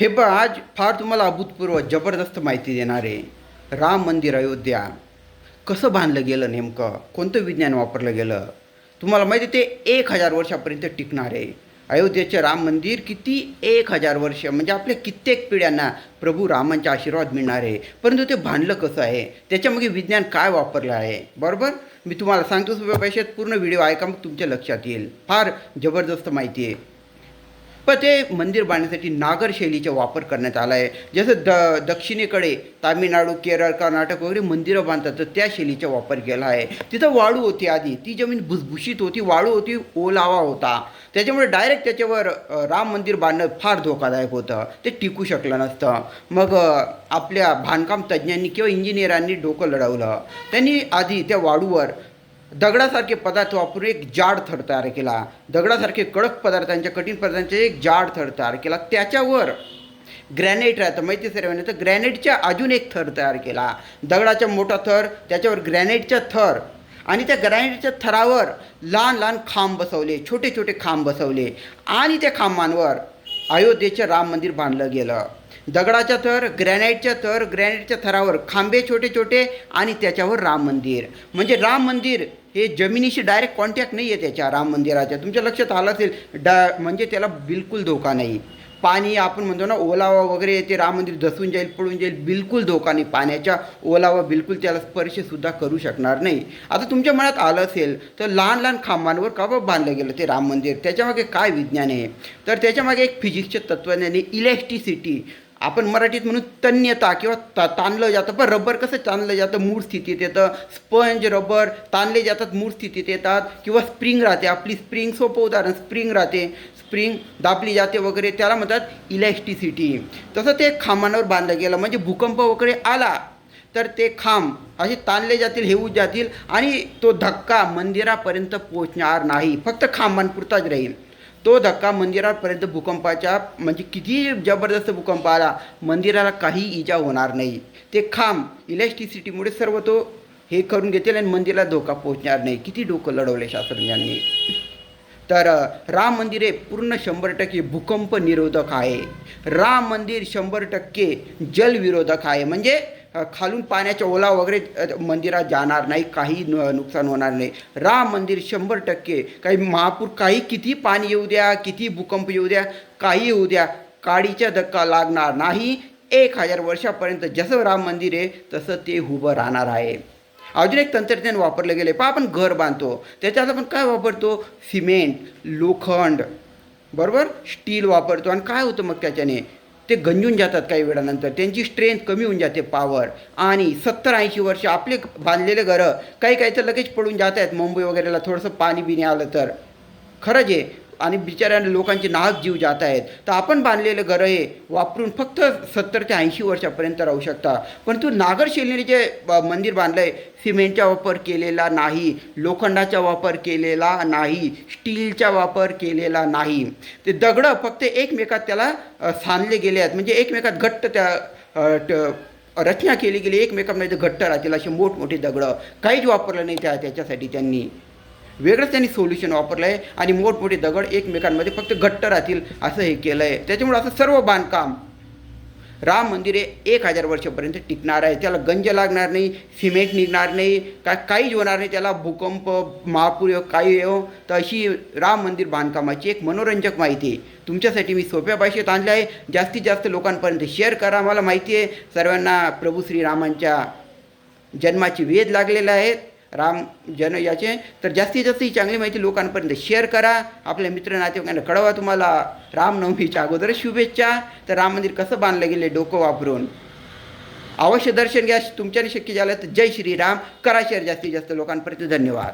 हे बघ आज फार तुम्हाला अभूतपूर्व जबरदस्त माहिती देणार आहे. राम मंदिर अयोध्या. कसं बांधलं गेलं नेमकं? कोणतं विज्ञान वापरलं गेलं? तुम्हाला माहिती आहे ते एक हजार वर्षापर्यंत टिकणार आहे. अयोध्येचे राम मंदिर किती एक हजार वर्ष म्हणजे आपल्या कित्येक पिढ्यांना प्रभू रामांचा आशीर्वाद मिळणार आहे. परंतु ते भांडलं कसं आहे? त्याच्यामध्ये विज्ञान काय वापरलं आहे? बरोबर? मी तुम्हाला सांगतो सुद्धा पैशात पूर्ण व्हिडिओ ऐका मग तुमच्या लक्षात येईल. फार जबरदस्त माहिती आहे. पण ते मंदिर बांधण्यासाठी नागर शैलीचा वापर करण्यात आला आहे. जसं द दक्षिणेकडे तामिळनाडू केरळ कर्नाटक वगैरे मंदिरं बांधतात तर त्या शैलीचा वापर केला आहे. तिथं वाळू होती आधी. ती जमीन भुसभुशीत होती वाळू होती ओलावा होता. त्याच्यामुळे डायरेक्ट त्याच्यावर राम मंदिर बांधणं फार धोकादायक होतं. ते टिकू शकलं नसतं. मग आपल्या बांधकाम तज्ज्ञांनी किंवा इंजिनियरांनी डोकं लढवलं. त्यांनी आधी त्या वाळूवर दगडासारखे पदार्थ वापरून एक जाड थर तयार केला. दगडासारखे कडक पदार्थांच्या कठीण पदार्थांचे एक जाड थर तयार केला. त्याच्यावर ग्रॅनाईट राहतं माहिती सर्वांना? तर ग्रॅनाईटचा अजून एक थर तयार केला. दगडाचा मोठा थर त्याच्यावर ग्रॅनाईटचा थर आणि त्या ग्रॅनाईटच्या थरावर लहान लहान खांब बसवले छोटे छोटे खांब बसवले आणि त्या खांबांवर अयोध्येचं राम मंदिर बांधलं गेलं. दगडाचा थर ग्रॅनाईटच्या थर ग्रॅनाईटच्या थरावर खांबे छोटे छोटे आणि त्याच्यावर राम मंदिर. म्हणजे राम मंदिर हे जमिनीशी डायरेक्ट कॉन्टॅक्ट नाही आहे त्याच्या राम मंदिराच्या. तुमच्या लक्षात आलं असेल डा म्हणजे त्याला बिलकुल धोका नाही. पाणी आपण म्हणतो ना ओलावा वगैरे ते राम मंदिर धसून जाईल पडून जाईल बिलकुल धोका नाही. पाण्याच्या ओलावा बिलकुल त्याला स्पर्शसुद्धा करू शकणार नाही. आता तुमच्या मनात आलं असेल तर लहान लहान खांबांवर का बांधलं गेलं ते राम मंदिर? त्याच्यामागे काय विज्ञान आहे? तर त्याच्यामागे एक फिजिक्सच्या तत्त्वज्ञानी इलेक्ट्रिसिटी आपण मराठीत म्हणून तन्यता किंवा ता ताणलं जातं. पण रबर कसं ताणलं जातं? मूळ स्थितीत येतं. स्पंज रबर ताणले जातात मूळ स्थितीत येतात. किंवा स्प्रिंग राहते. आपली स्प्रिंग सोपं उदाहरण स्प्रिंग राहते. स्प्रिंग दाबली जाते वगैरे. त्याला म्हणतात इलॅस्टिसिटी. तसं ते खांबांवर बांधलं गेलं. म्हणजे भूकंप वगैरे आला तर ते खांब असे ताणले जातील हेऊ जातील आणि तो धक्का मंदिरापर्यंत पोचणार नाही. फक्त खांबांपुरताच राहील. तो धक्का मंदिरापर्यंत भूकंपाच्या म्हणजे किती जबरदस्त भूकंप आला मंदिराला काही इजा होणार नाही. ते खांब इलेक्ट्रिसिटीमुळे सर्व तो हे करून घेतील आणि मंदिराला धोका पोहोचणार नाही. किती डोकं लढवले शास्त्रज्ञांनी. तर राम मंदिर हे पूर्ण शंभर टक्के भूकंप निरोधक आहे. राम मंदिर शंभर टक्के जलविरोधक आहे. म्हणजे खालून पाण्याच्या ओला वगैरे मंदिरात जाणार नाही काही नुकसान होणार नाही. राम मंदिर शंभर टक्के. काही महापूर काही किती पाणी येऊ द्या किती भूकंप येऊ द्या काही येऊ द्या काडीचा धक्का लागणार नाही. एक हजार वर्षापर्यंत जसं राम मंदिर आहे तसं ते उभं राहणार आहे. अजून एक तंत्रज्ञान वापरलं गेलं पहा आपण घर बांधतो. त्याच्यात आपण काय वापरतो? सिमेंट लोखंड. बरोबर? स्टील वापरतो. आणि काय होतं मग त्याच्याने? ते गंजून जातात काही वेळानंतर. त्यांची स्ट्रेंथ कमी होऊन जाते पॉवर आणि सत्तर ऐंशी वर्ष आपले बांधलेले घरं काही काही तर लगेच पडून जात आहेत. मुंबई वगैरेला थोडंसं पाणी बिणी आलं तर. खरंच आहे आणि बिचाऱ्या लोकांचे नाहक जीव जात आहेत तर आपण बांधलेलं घरं हे वापरून फक्त सत्तर ते ऐंशी वर्षापर्यंत राहू शकता. परंतु नागरशैलीने जे मंदिर बांधलं आहे सिमेंटचा वापर केलेला नाही लोखंडाचा वापर केलेला नाही स्टीलचा वापर केलेला नाही. ते दगडं फक्त एकमेकात त्याला सांधले गेले आहेत. म्हणजे एकमेकात घट्ट त्या रचना केली गेली एकमेकांमध्ये घट्ट राहतील असे मोठमोठे दगडं. काहीच वापरलं नाही त्या त्याच्यासाठी त्यांनी. वेगळंच त्यांनी सोल्युशन वापरलं आहे आणि मोठमोठे दगड एकमेकांमध्ये फक्त घट्ट राहतील असं हे केलं आहे त्याच्यामुळे असं सर्व बांधकाम राम मंदिर हे एक हजार वर्षापर्यंत टिकणार आहे. त्याला गंज लागणार नाही सिमेंट निघणार नाही का काहीच होणार नाही. त्याला भूकंप महापूर येऊ काही हो, येऊ तर अशी राम मंदिर बांधकामाची एक मनोरंजक माहिती आहे. तुमच्यासाठी मी सोप्या भाषेत आणलं आहे जास्तीत जास्त लोकांपर्यंत शेअर करा. मला माहिती आहे सर्वांना प्रभू श्रीरामांच्या जन्माची वेध लागलेला आहे. राम जन याचे. तर जास्तीत जास्त ही चांगली माहिती लोकांपर्यंत शेअर करा. आपल्या मित्र नातेवाईकांना कळवा तुम्हाला रामनवमीच्या अगोदर शुभेच्छा. तर राम मंदिर कसं बांधलं गेले डोकं वापरून. अवश्य दर्शन घ्या. तुमच्याने शक्य झालं तर जय श्रीराम करा शेअर जास्तीत जास्त लोकांपर्यंत. धन्यवाद.